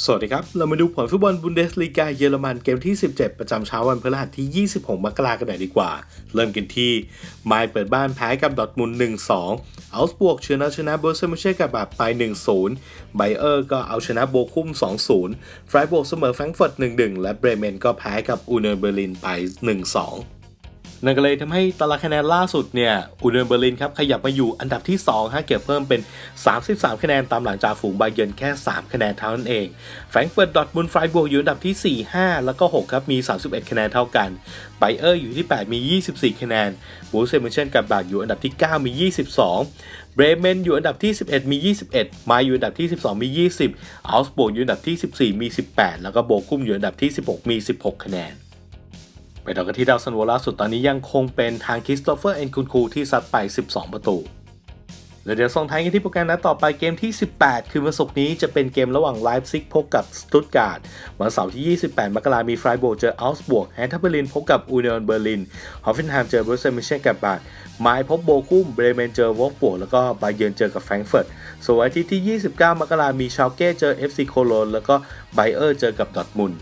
สวัสดีครับ เรามาดูผลฟุตบอลบุนเดสลีกาเยอรมันเกมที่ 17 ประจำเช้าวันพฤหัสที่ 26 มกราคมกันหน่อยดีกว่า เริ่มกันที่ไมล์เปิดบ้านแพ้กับดอทมุน1-2 อัลส์บวกเชนะชนะเบอร์เซมเช่กับแบบไป 1-0 ไบเออร์ก็เอาชนะโบคุม 2-0ฟรายบวกเสมอแฟรงก์เฟิร์ต 1-1 และเบรเมนก็แพ้กับอูเนอร์เบอร์ลินไป 1-2 นั่นก็เลยทำให้ตารางคะแนนล่าสุดเนี่ยอูเดนเบอร์ลินครับขยับมาอยู่อันดับที่2ฮะเก็บเพิ่มเป็น 33 คะแนนตามหลังจากฝูงไบเยนแค่ 3 คะแนนเท่านั้นเองแฟรงก์เฟิร์ตดอทมุนไฟบวกอยู่อันดับที่ 4 5 แล้วก็ 6 ครับมี 31 คะแนนเท่ากันไบเออร์อยู่ที่ 8 มี 24 คะแนนบูเซมิเชนกับบากอยู่อันดับที่ 9 มี 22เบรเมนอยู่อันดับที่ 11 มี 21 มาอยู่อันดับที่ 12 มี 20อัลส์บวกอยู่อันดับที่ 14 มี 18 แล้วก็โบคุมอยู่อันดับที่ 16 มี 16 คะแนน ไปต่อกันที่ดาวซันโวล่าสุดตอนนี้ยังคงเป็นทางคริสโตเฟอร์เอ็นคุนคูที่ซัดไป 12 ประตูแล้วเดี๋ยวส่งท้ายกันที่โปรแกรมนัดต่อไปเกมที่ 18 คือวันศุกร์นี้จะเป็นเกมระหว่างไลฟ์ซิกพบกับสตุตการ์ดวันเสาร์ที่ 28 มกราคมมีฟรายโบเจออัลส์บวกแฮนทับเบอร์ลินพบกับอูเนียนเบอร์ลินฮอฟฟินไฮมเจอบรูเซมิเชนกับบาดไมล์พบโบคุ้มเบรเมนเจอวอลบวกแล้วก็บาเยิร์นเจอกับแฟรงก์เฟิร์ตส่วนอาทิตย์ที่ 29 มกราคมมีชาวเก้เจอ FC โคโลนแล้วก็ไบเออร์เจอกับดอทมุนด์